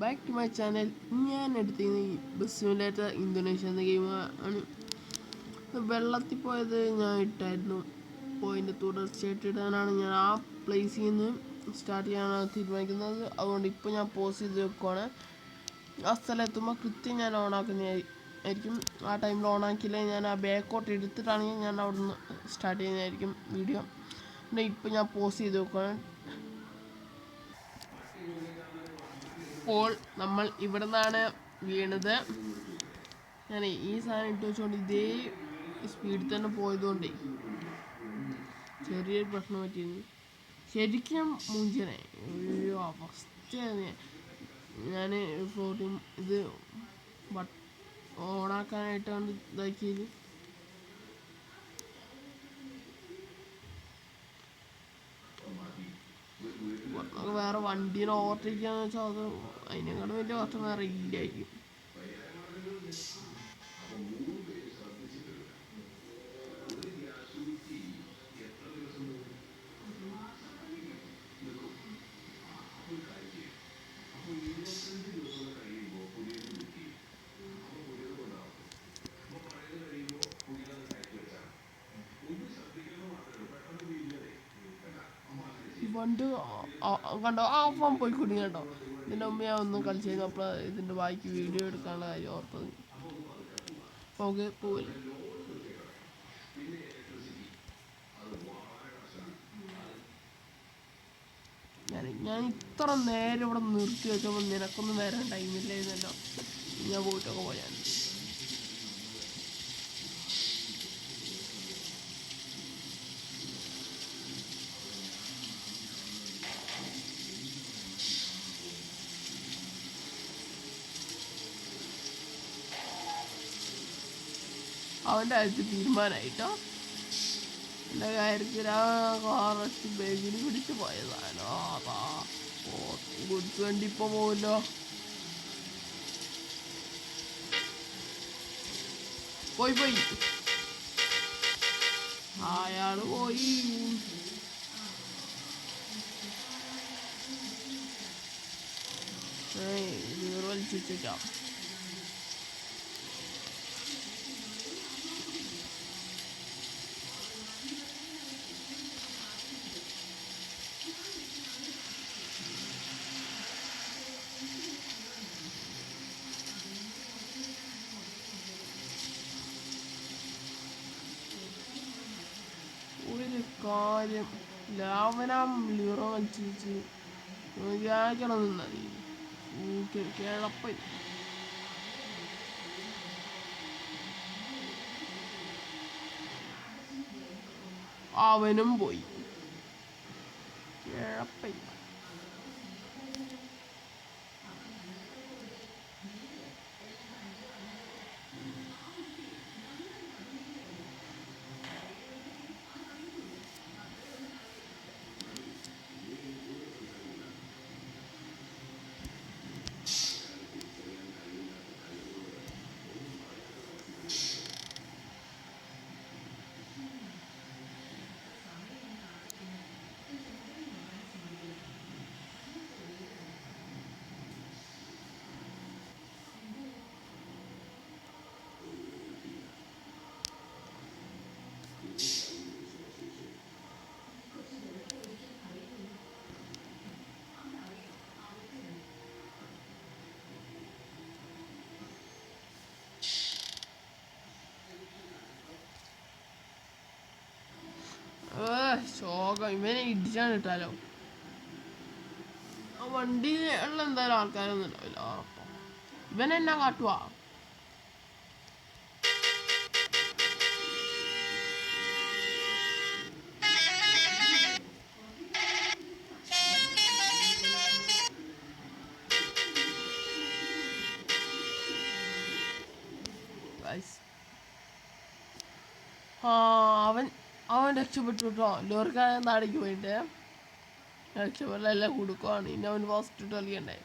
Back to my channel ഞാൻ എടുത്തിരുന്ന ഈ ബസ് സിമുലേറ്റർ ഇന്തോനേഷ്യ എന്ന ഗെയിം ആണ്. വെള്ളത്തിൽ പോയത് ഞാൻ ഇട്ടായിരുന്നു. പോയിന്റെ തുടർച്ചയായിട്ട് ഇടാനാണ് ഞാൻ ആ പ്ലേസിൽ നിന്ന് സ്റ്റാർട്ട് ചെയ്യാനാണ് തീരുമാനിക്കുന്നത്. അതുകൊണ്ട് ഇപ്പോൾ ഞാൻ പോസ് ചെയ്ത് വെക്കുവാണ്. ആ സ്ഥലം എത്തുമ്പോൾ കൃത്യം ഞാൻ ഓണാക്കുന്നതായിരിക്കും ആ ടൈമിൽ ഓണാക്കിയില്ലേ ഞാൻ ആ ബാക്കോട്ട് എടുത്തിട്ടാണെങ്കിൽ ഞാൻ അവിടെ നിന്ന് സ്റ്റാർട്ട് ചെയ്യുന്നതായിരിക്കും വീഡിയോ ഇപ്പോൾ ഞാൻ പോസ് ചെയ്ത് വെക്കുവാണ്. ഇപ്പോൾ നമ്മൾ ഇവിടെ നിന്നാണ് വീണത്. ഞാൻ ഈ സാധനം ഇട്ട് വെച്ചുകൊണ്ട് ഇതേ സ്പീഡിൽ തന്നെ പോയതുകൊണ്ട് ചെറിയൊരു പ്രശ്നം പറ്റിയിരുന്നു ശരിക്കും ഞാൻ മുഞ്ചനെ അയ്യോ ഫസ്റ്റ് ഞാൻ ഫ്ലോട്ടിങ് ഇത് ഓണാക്കാനായിട്ടാണ് ഇതാക്കിയത്. നമുക്ക് വേറെ വണ്ടിയിൽ ഓവർടേക്ക് ചെയ്യാന്ന് വെച്ചാൽ അത് അതിനെക്കാളും വലിയ കഷ്ടം വേറെ ഇല്ലായിരിക്കും. ആ- കണ്ടോ? ആ അവൻ പോയി കുടുങ്ങി കേട്ടോ. ഇതിന്റെ മുമ്പ് ഒന്നും കളിച്ചിരുന്നു അപ്പോൾ ഇതിന്റെ ബാക്കി വീഡിയോ എടുക്കാനുള്ള കാര്യം ഓർത്തത്. അപ്പോൾ നമുക്ക് ഞാൻ ഞാൻ ഇത്ര നേരം ഇവിടെ നിർത്തി വെച്ചപ്പോൾ നിനക്കൊന്നും വരാൻ ടൈമില്ലായിരുന്നല്ലോ ഞാൻ പോയിട്ടൊക്കെ പോയാൽ അവന്റെ കാര്യത്തിൽ തീരുമാനമായിട്ടോ എന്റെ കാര്യത്തിൽ ആ കാറച്ച് ബേഗിന് പിടിച്ച് പോയതാണോ? അതാ. ഗുഡ്സ് വണ്ടി ഇപ്പോൾ പോകുമല്ലോ പോയി പോയി. അയാൾ പോയി. ഏയ് ഇത് വലിച്ചു വെച്ചേക്കാം ഒരു കാര്യം ലാവനാം ലിറോ കളിച്ച് വിചാരിക്കണം നിന്നത് കിഴപ്പൻ അവനും പോയി. കിഴപ്പൻ ഇവനെ ഇടിച്ചാണ് ഇട്ടാലോ ആ വണ്ടിയിലുള്ള എന്തായാലും ആൾക്കാരൊന്നും ഉണ്ടാവില്ല ഉറപ്പാ. ഇവനെന്നാ കാട്ടുവാ? രക്ഷപ്പെട്ടു കേട്ടോ ലോർക്ക നാടേക്ക് പോയിട്ട് രക്ഷപ്പെടലെല്ലാം കൊടുക്കുവാണ്. ഇനി അവന് ഹോസ്പിറ്റൽ കളിക്കണ്ടേ.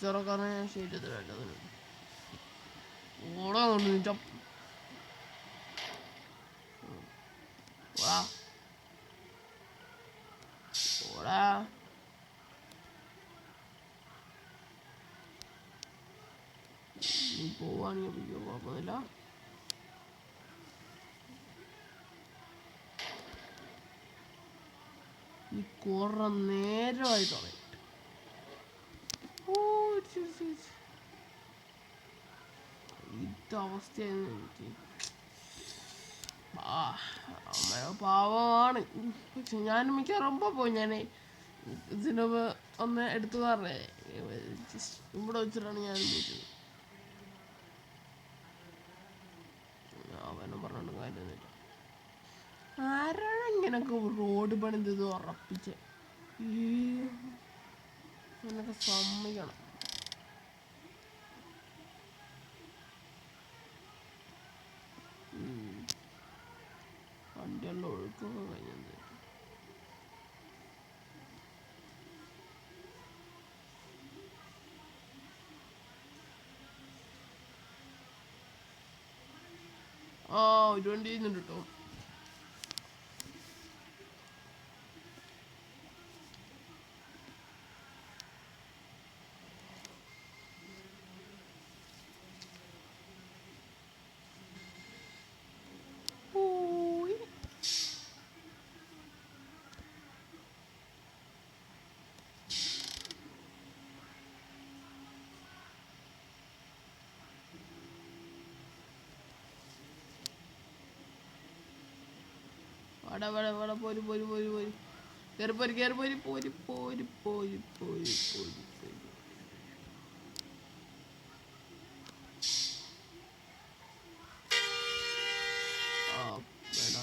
ചെറുക്കാരനെ ഞാൻ ശരിയത്തിൽ വേണ്ടതിന്. ഓടാ കൊണ്ട് നിന്റെ ഓടാ. ഓടാ പോവാണെങ്കിൽ അയ്യോ ഈ കുറെ നേരമായി തുടങ്ങി. ഇത് അമ്മ പാവമാണ്. പക്ഷെ ഞാൻ മിക്കവാറും പോയി. ഞാൻ ഇതിന് ഒന്ന് എടുത്തു പറഞ്ഞേ. ഇവിടെ വെച്ചിട്ടാണ് ഞാൻ പോയിട്ടത് അവനും പറഞ്ഞോണ്ട് കാര്യമൊന്നുമില്ല. ആരാണ് ഇങ്ങനൊക്കെ റോഡ് പണിതത് ഉറപ്പിച്ച്? ഇങ്ങനൊക്കെ സമ്മതിക്കണം. വണ്ടിയെല്ലാം ഒഴുക്കൊക്കെ കഴിഞ്ഞത് ആ ഒരു ചെയ്യുന്നുണ്ട് കേട്ടോ പോയി വാടാ വാടാ വാടാ പോര് പോര് പോര് പോര്. കയറി പോര് കയറി പോര് പോര് പോര് പോര് പോര് പോര് ആ വേണ്ട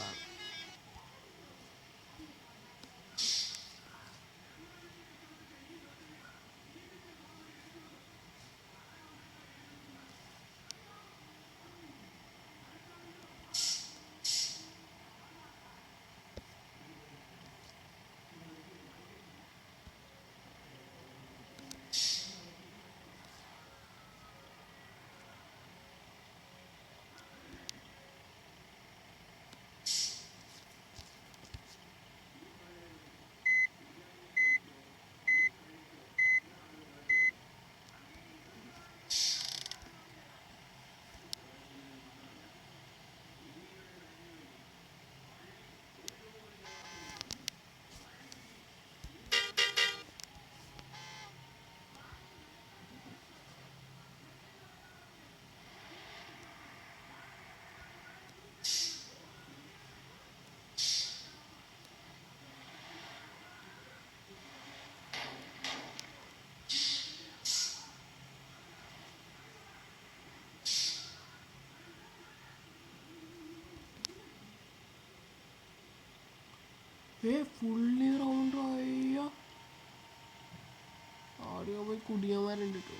ഏ ഫുള്ളി റൗണ്ട് ആയ ആടിയോ പോയി കുടിയന്മാരുണ്ട് കേട്ടോ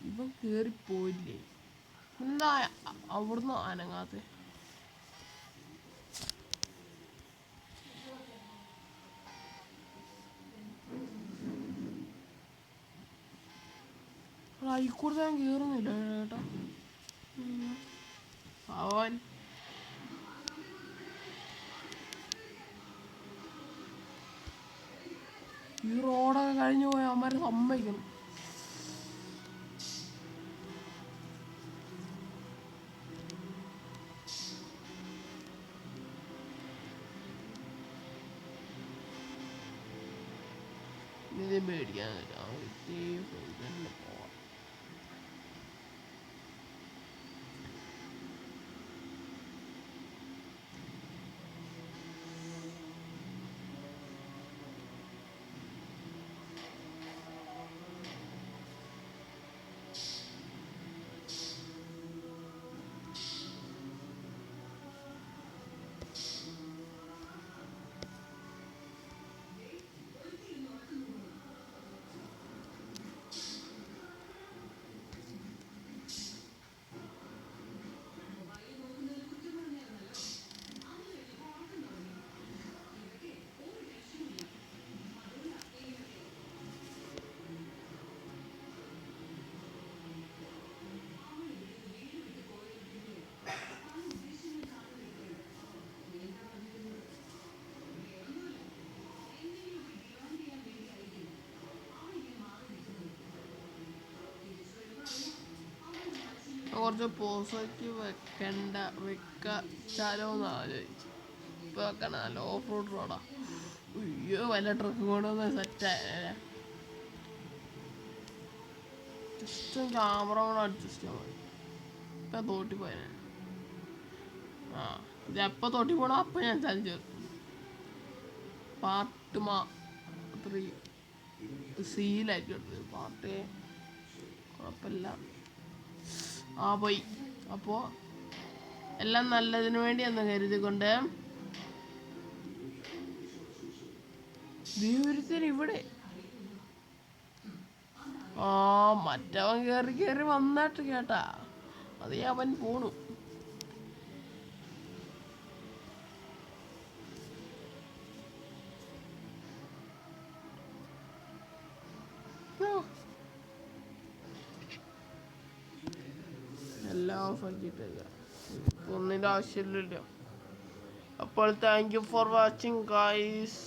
ഇവൻ കേറി പോയില്ലേ എന്താ അവിടുന്ന് അനങ്ങാത്തെ? ആയിക്കൂടെ ഞാൻ കേറുന്നില്ല ചേട്ടാ അവൻ ഈ റോഡൊക്കെ കഴിഞ്ഞു പോയ അവന്മാരെ സമ്മതിക്കണം. ഇത് മേടിക്കാൻ കുറച്ച് പോസിറ്റീവ് വെക്കണ്ട വെക്കാലോ എന്ന് ആലോചിച്ചു. ഇപ്പൊ വെക്കണ നല്ല ഓഫ് റോഡ് റോഡാ അയ്യോ വല്ല ട്രക്ക് കൊണ്ടൊന്ന് സെറ്റായ ജസ്റ്റ് ക്യാമറ കൂടെ അഡ്ജസ്റ്റ് ചെയ്യാൻ മതി. ഇപ്പൊ തോട്ടി പോയ ആ ഇത് എപ്പോ തോട്ടി പോണോ അപ്പൊ ഞാൻ ചലഞ്ച് പാർട്ട് മാ. സീലായിട്ട് പാർട്ട് കുഴപ്പമില്ല. ആ പോയി. അപ്പോൾ എല്ലാം നല്ലതിനു വേണ്ടി എന്ന് കരുതിക്കൊണ്ട് ദൈവത്തിന് ഇവിടെ. ആ മറ്റവൻ കയറി കയറി വന്നിട്ട് കേട്ടാ. അതേ അവൻ പോണു. എല്ലാം ഓഫാക്കിയിട്ടില്ല ഒന്നിന്റെ ആവശ്യമില്ലല്ലോ. അപ്പോൾ thank you for watching guys